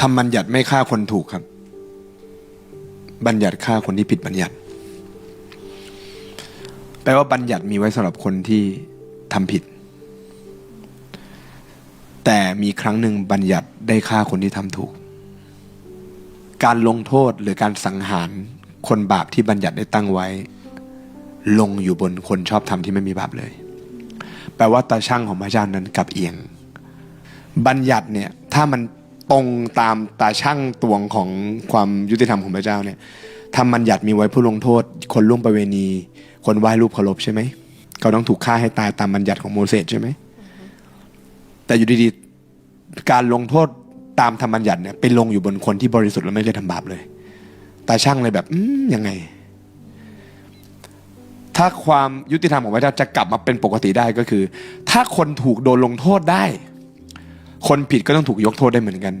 ทำบัญญัติไม่ฆ่าคนถูกครับ บัญญัติฆ่าคนที่ผิดบัญญัติ แปลว่าบัญญัติมีไว้สำหรับคนที่ทำผิด แต่มีครั้งหนึ่งบัญญัติได้ฆ่าคนที่ทำถูก การลงโทษหรือการสังหารคนบาปที่บัญญัติได้ตั้งไว้ ลงอยู่บนคนชอบทำที่ไม่มีบาปเลย แปลว่าตาช่างของพระเจ้านั้นกลับเอียง บัญญัติเนี่ยถ้ามัน ตรงตามตาช่างตวงของความยุติธรรมของพระเจ้าเนี่ยทำบัญญัติมีไว้ผู้ลงโทษ คนล่วงประเวณี คนไหว้รูปเคารพใช่ไหมเขาต้องถูกฆ่าให้ตายตามบัญญัติของโมเสสใช่ไหมแต่อยู่ดีๆการลงโทษตามธรรมบัญญัติเนี่ยไปลงอยู่บนคนที่บริสุทธิ์และไม่เคยทำบาปเลยตาช่างเลยแบบอืยังไง ถ้าความยุติธรรมของพระเจ้าจะกลับมาเป็นปกติได้ก็คือ ถ้าคนถูกโดนลงโทษได้ คนผิดก็ต้องถูกยกโทษได้เหมือนกัน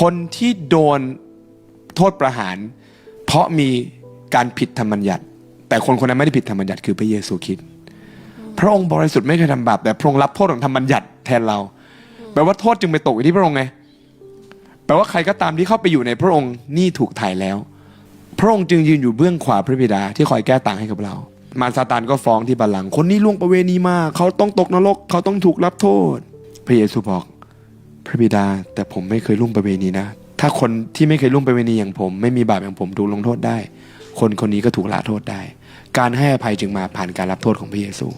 คนที่โดนโทษประหาร เพราะมีการผิดธรรมบัญญัติ แต่คนคนนั้นไม่ได้ผิดธรรมบัญญัติคือพระเยซูคริสต์พระองค์บริสุทธิ์ไม่เคยทำบาปแต่พระองค์รับโทษของธรรมบัญญัติแทนเราแปลว่าโทษจึงไปตกอยู่ที่พระองค์ไงแปลว่าใครก็ตามที่เข้าไปอยู่ในพระองค์นี่ถูกถ่ายแล้ว พระองค์จึงยืนอยู่เบื้องขวาพระบิดาที่คอยแก้ต่างให้กับเรา มารซาตานก็ฟ้องที่บัลลังก์คนนี้ล่วงประเวณีมาเขาต้องตกนรกเขาต้องถูกรับโทษ พระเยซูบอกพระบิดา แต่ผมไม่เคยล่วงประเวณีนะ ถ้าคนที่ไม่เคยล่วงประเวณีอย่างผม ไม่มีบาปอย่างผมถูกลงโทษได้ คนคนนี้ก็ถูกละโทษได้ การให้อภัยจึงมาผ่านการรับโทษของพระเยซู